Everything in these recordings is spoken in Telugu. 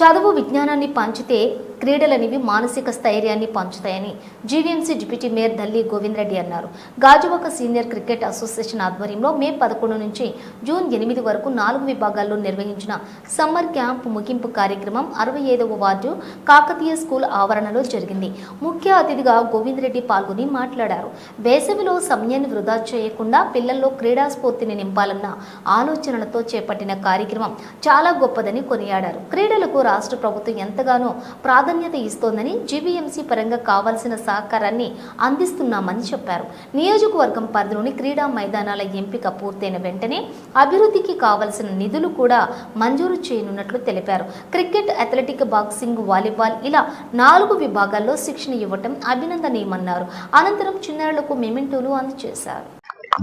చదువు విజ్ఞానాన్ని పంచితే క్రీడలనేవి మానసిక స్థైర్యాన్ని పంచుతాయని GVMC deputy mayor Dalli Govindareddy అన్నారు. గాజువాక సీనియర్ క్రికెట్ అసోసియేషన్ ఆధ్వర్యంలో మే పదకొండు నుంచి జూన్ ఎనిమిది వరకు నాలుగు విభాగాల్లో నిర్వహించిన సమ్మర్ క్యాంప్ ముగింపు కార్యక్రమం అరవై ఐదవ వార్డు కాకతీయ స్కూల్ ఆవరణలో జరిగింది. ముఖ్య అతిథిగా గోవిందరెడ్డి పాల్గొని మాట్లాడారు. వేసవిలో సమయాన్ని వృధా చేయకుండా పిల్లల్లో క్రీడా స్ఫూర్తిని నింపాలన్న ఆలోచనలతో చేపట్టిన కార్యక్రమం చాలా గొప్పదని కొనియాడారు. క్రీడలకు రాష్ట్ర ప్రభుత్వం ఎంతగానో ప్రాధాన్యత ఇస్తోందని జీవీఎంసీ పరంగా కావాల్సిన సహకారాన్ని అందిస్తున్నామని చెప్పారు. నియోజకవర్గం పరిధిలోని క్రీడా మైదానాల ఎంపిక పూర్తయిన వెంటనే అభివృద్ధికి కావలసిన నిధులు కూడా మంజూరు చేయనున్నట్లు తెలిపారు. క్రికెట్ అథ్లెటిక్ బాక్సింగ్ వాలీబాల్ ఇలా నాలుగు విభాగాల్లో శిక్షణ ఇవ్వటం అభినందనీయమన్నారు. అనంతరం చిన్నారులకు మెమెంటోలు అందజేశారు.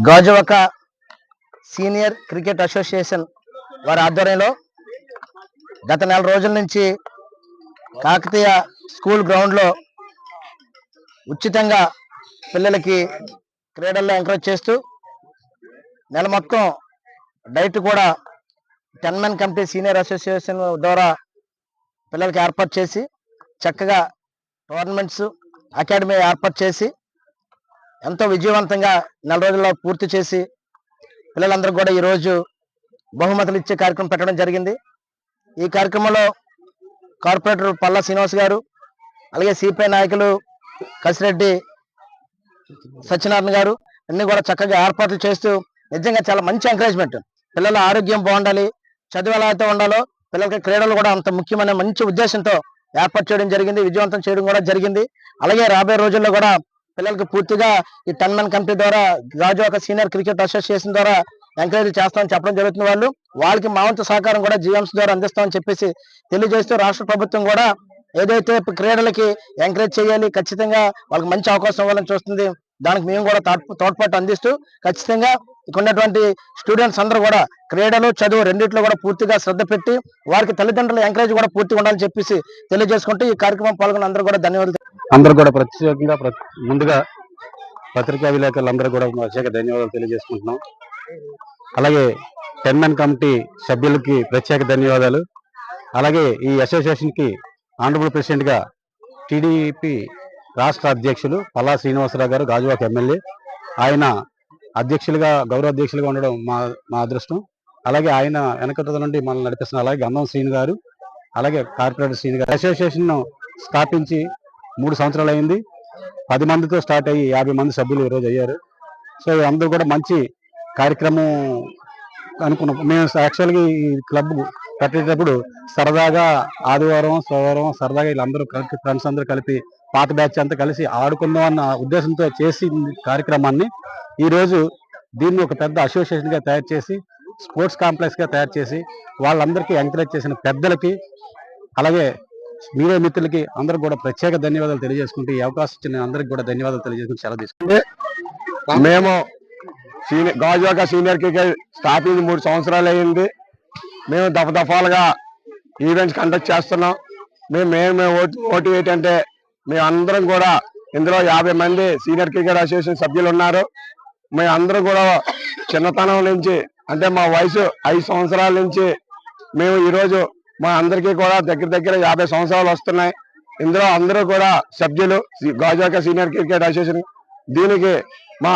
గాజువక సీనియర్ క్రికెట్ అసోసియేషన్ వారి ఆధ్వర్యంలో గత నెల రోజుల నుంచి కాకతీయ స్కూల్ గ్రౌండ్లో ఉచితంగా పిల్లలకి క్రీడల్లో ఎంకరేజ్ చేస్తూ నెల మొత్తం డైట్ కూడా ten men committee senior association ద్వారా పిల్లలకి ఏర్పాటు చేసి చక్కగా టోర్నమెంట్స్ అకాడమీ ఏర్పాటు చేసి ఎంతో విజయవంతంగా నెల రోజుల్లో పూర్తి చేసి పిల్లలందరూ కూడా ఈరోజు బహుమతులు ఇచ్చే కార్యక్రమం పెట్టడం జరిగింది. ఈ కార్యక్రమంలో కార్పొరేటర్ పల్లా శ్రీనివాస్ గారు అలాగే సిపిఐ నాయకులు కసిరెడ్డి సత్యనారాయణ గారు అన్ని కూడా చక్కగా ఏర్పాట్లు చేస్తూ నిజంగా చాలా మంచి ఎంకరేజ్మెంట్ పిల్లల ఆరోగ్యం బాగుండాలి చదువు ఎలా అయితే ఉండాలో పిల్లలకి క్రీడలు కూడా అంత ముఖ్యమైన మంచి ఉద్దేశంతో ఏర్పాటు చేయడం జరిగింది విజయవంతం చేయడం కూడా జరిగింది. అలాగే రాబోయే రోజుల్లో కూడా పిల్లలకి పూర్తిగా ఈ టెన్ మెన్ కమిటీ ద్వారా ఒక సీనియర్ క్రికెట్ అసోసియేషన్ ద్వారా ఎంకరేజ్ చేస్తామని చెప్పడం జరుగుతుంది వాళ్ళు వాళ్ళకి మావంత సహకారం కూడా జీఎంస్ ద్వారా అందిస్తామని చెప్పేసి తెలియజేస్తూ రాష్ట్ర ప్రభుత్వం కూడా ఏదైతే క్రీడలకి ఎంకరేజ్ చేయాలి ఖచ్చితంగా వాళ్ళకి మంచి అవకాశం ఇవ్వాలని చూస్తుంది. దానికి మేము కూడా తోడ్పాటు అందిస్తూ ఖచ్చితంగా ఇక్కడ ఉన్నటువంటి స్టూడెంట్స్ అందరూ కూడా క్రీడలు చదువు రెండిట్లో కూడా పూర్తిగా శ్రద్ధ పెట్టి వారికి తల్లిదండ్రుల ఎంకరేజ్ కూడా పూర్తిగా ఉండాలని చెప్పేసి తెలియజేసుకుంటూ ఈ కార్యక్రమం పాల్గొన్న అందరూ కూడా ధన్యవాదాలు. అందరూ కూడా ప్రత్యేకంగా ముందుగా పత్రికా విలేకరులందరూ కూడా ప్రత్యేక ధన్యవాదాలు తెలియజేసుకుంటున్నాం. అలాగే టెన్ మెన్ కమిటీ సభ్యులకి ప్రత్యేక ధన్యవాదాలు. అలాగే ఈ అసోసియేషన్కి ఆనరబుల్ ప్రెసిడెంట్గా టీడీపీ రాష్ట్ర అధ్యక్షులు పల్లా శ్రీనివాసరావు గారు గాజువాక ఎమ్మెల్యే. ఆయన అధ్యక్షులుగా గౌరవ అధ్యక్షులుగా ఉండడం మా మా అదృష్టం. అలాగే ఆయన వెనకట నుండి మనల్ని నడిపిస్తున్న అలాగే గంధం శ్రీని గారు అలాగే కార్పొరేటర్ శ్రీని గారు. అసోసియేషన్ను స్థాపించి మూడు సంవత్సరాలు అయింది పది మందితో స్టార్ట్ అయ్యి యాభై మంది సభ్యులు ఈరోజు రోజు అయ్యారు. సో అందరూ కూడా మంచి కార్యక్రమం అనుకున్నాం. మేము యాక్చువల్గా ఈ క్లబ్ పెట్టేటప్పుడు సరదాగా ఆదివారం సోమవారం సరదాగా వీళ్ళందరూ కలిపి ఫ్రెండ్స్ అందరూ కలిపి పాత బ్యాచ్ అంతా కలిసి ఆడుకుందాం అన్న ఉద్దేశంతో చేసి కార్యక్రమాన్ని ఈరోజు దీన్ని ఒక పెద్ద అసోసియేషన్గా తయారు చేసి స్పోర్ట్స్ కాంప్లెక్స్గా తయారు చేసి వాళ్ళందరికీ ఎంకరేజ్ చేసిన పెద్దలకి అలాగే మీడియా మిత్రులకి అందరూ కూడా ప్రత్యేక ధన్యవాదాలు తెలియజేసుకుంటూ ఈ అవకాశం ఇచ్చిన అందరికి కూడా ధన్యవాదాలు తెలియజేసుకుంటూ సెలవు తీసుకుంటే మేము సీనియర్ గాజువాక సీనియర్ క్రికెట్ స్థాపించి మూడు సంవత్సరాలు అయింది. మేము దఫ దఫాలుగా ఈవెంట్స్ కండక్ట్ చేస్తున్నాం. మేము మేము మేము ఓటు ఓటు ఏంటంటే మేమందరం కూడా ఇందులో యాభై మంది సీనియర్ క్రికెట్ అసోసియేషన్ సభ్యులు ఉన్నారు. మేమందరూ కూడా చిన్నతనం నుంచి అంటే మా వయసు ఐదు సంవత్సరాల నుంచి మేము ఈరోజు మా అందరికీ కూడా దగ్గర దగ్గర యాభై సంవత్సరాలు వస్తున్నాయి. ఇందులో అందరూ కూడా సభ్యులు గాజువాక సీనియర్ క్రికెట్ అసోసియేషన్ దీనికి మా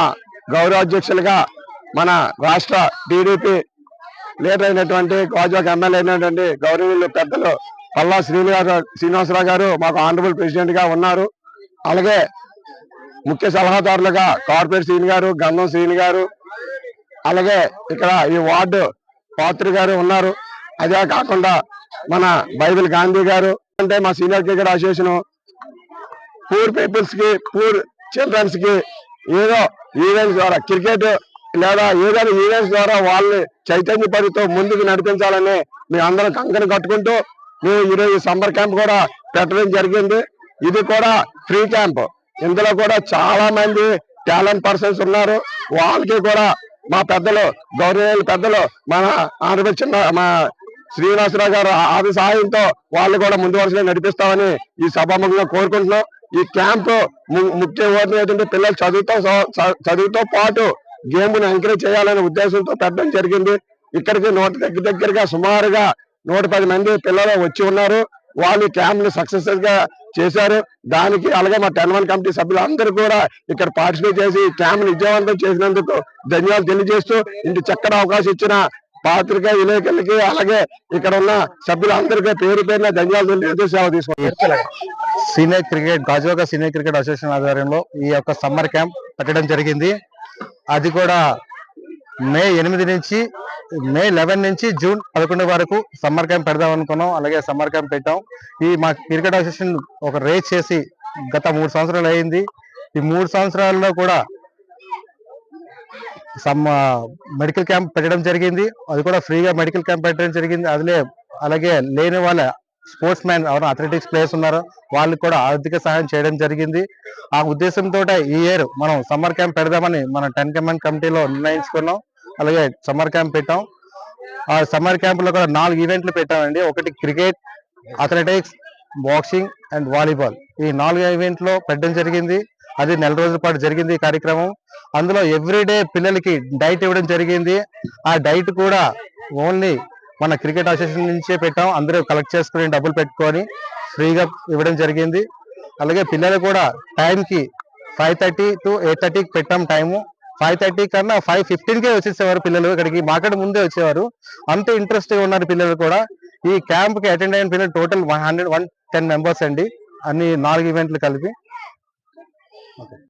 గౌరవాధ్యక్షులుగా మన రాష్ట్ర టీడీపీ లీడర్ అయినటువంటి గాజువాక ఎమ్మెల్యే అయినటువంటి గౌరవీయులు పెద్దలు పల్లా శ్రీనివాస శ్రీనివాసరావు గారు మాకు ఆనరబుల్ ప్రెసిడెంట్గా ఉన్నారు. అలాగే ముఖ్య సలహాదారులుగా కార్పొరేట్ శ్రీని గారు గంధం శ్రీని గారు అలాగే ఇక్కడ ఈ వార్డు పాత్రి గారు ఉన్నారు. అదే కాకుండా మన బైబిల్ గాంధీ గారు అంటే మా సీనియర్ క్రికెట్ అసోసియేషన్ పూర్ పీపుల్స్కి పూర్ చిల్డ్రన్స్కి ఏదో ఈవెంట్స్ ద్వారా క్రికెట్ లేదా ఏదైనా ఈవెంట్స్ ద్వారా వాళ్ళని చైతన్య పరితో ముందుకు నడిపించాలని మేము అందరం కంకణ కట్టుకుంటూ మేము ఈరోజు సమ్మర్ క్యాంప్ కూడా పెట్టడం జరిగింది. ఇది కూడా ఫ్రీ క్యాంప్ ఇందులో కూడా చాలా మంది టాలెంట్ పర్సన్స్ ఉన్నారు. వాళ్ళకి కూడా మా పెద్దలు గౌరవ పెద్దలు మన ఆంధ్రప్రదేశ్ చిన్న మా శ్రీనివాసరావు గారు ఆది సహాయంతో వాళ్ళు కూడా ముందు వరుసలో నడిపిస్తామని ఈ సభాముఖంగా కోరుకుంటున్నాం. ఈ క్యాంప్ ము- ముఖ్య ఓటమి ఏంటంటే పిల్లలు చదువుతో చదువుతో పాటు గేమ్ను ఎంకరేజ్ చేయాలనే ఉద్దేశంతో పెట్టడం జరిగింది. ఇక్కడికి నూట దగ్గర దగ్గరగా సుమారుగా నూట పది మంది పిల్లలు వచ్చి ఉన్నారు. వాళ్ళు క్యాంప్ని సక్సెస్గా చేశారు. దానికి అలాగే మా టెన్ వన్ కమిటీ సభ్యులు అందరూ కూడా ఇక్కడ పార్టిసిపేట్ చేసి క్యాంప్ని విజయవంతం చేసినందుకు ధన్యవాదాలు తెలియజేస్తూ ఇంటి చక్కటి అవకాశం ఇచ్చిన పాత్రిక విలేకరులకి అలాగే ఇక్కడ ఉన్న సభ్యులందరికీ పేరు పేరున ధన్యవాదాలు తెలియజేసి సేవ తీసుకుంటారు senior cricket Gajuwaka senior cricket association ఆధ్వర్యంలో ఈ యొక్క సమ్మర్ క్యాంప్ పెట్టడం జరిగింది. అది కూడా మే ఎనిమిది నుంచి మే లెవెన్ నుంచి జూన్ పదకొండు వరకు సమ్మర్ క్యాంప్ పెడదాం అనుకున్నాం. అలాగే సమ్మర్ క్యాంప్ పెట్టాం. ఈ మా క్రికెట్ అసోసియేషన్ ఒక రేస్ చేసి గత మూడు సంవత్సరాలు అయింది. ఈ మూడు సంవత్సరాల్లో కూడా సమ్ మెడికల్ క్యాంప్ పెట్టడం జరిగింది. అది కూడా ఫ్రీగా మెడికల్ క్యాంప్ పెట్టడం జరిగింది. అదిలే అలాగే లేని వాళ్ళ స్పోర్ట్స్ మ్యాన్ ఎవరు అథ్లెటిక్స్ ప్లేయర్స్ ఉన్నారో వాళ్ళకి కూడా ఆర్థిక సహాయం చేయడం జరిగింది. ఆ ఉద్దేశంతో ఈ ఇయర్ మనం సమ్మర్ క్యాంప్ పెడదామని మన టెన్ కమాండ్ కమిటీలో నిర్ణయించుకున్నాం. అలాగే సమ్మర్ క్యాంప్ పెట్టాం. ఆ సమ్మర్ క్యాంప్లో కూడా నాలుగు ఈవెంట్లు పెట్టామండి. ఒకటి cricket athletics boxing and volleyball. ఈ నాలుగు ఈవెంట్లో పెట్టడం జరిగింది. అది నెల రోజుల పాటు జరిగింది ఈ కార్యక్రమం. అందులో ఎవ్రీడే పిల్లలకి డైట్ ఇవ్వడం జరిగింది. ఆ డైట్ కూడా ఓన్లీ మన క్రికెట్ అసోసియేషన్ నుంచే పెట్టాం. అందరూ కలెక్ట్ చేసుకుని డబ్బులు పెట్టుకొని ఫ్రీగా ఇవ్వడం జరిగింది. అలాగే పిల్లలు కూడా టైంకి ఫైవ్ థర్టీ టు ఎయిట్ థర్టీకి పెట్టాం టైము ఫైవ్ థర్టీ కన్నా ఫైవ్ ఫిఫ్టీన్ కే వచ్చేసేవారు పిల్లలు. ఇక్కడికి మాకంటే ముందే వచ్చేవారు. అంత ఇంట్రెస్ట్ ఉన్నారు పిల్లలు కూడా. ఈ క్యాంప్కి అటెండ్ అయిన పిల్లలు total one hundred one ten members అండి. అన్ని నాలుగు ఈవెంట్లు కలిపి. ఓకే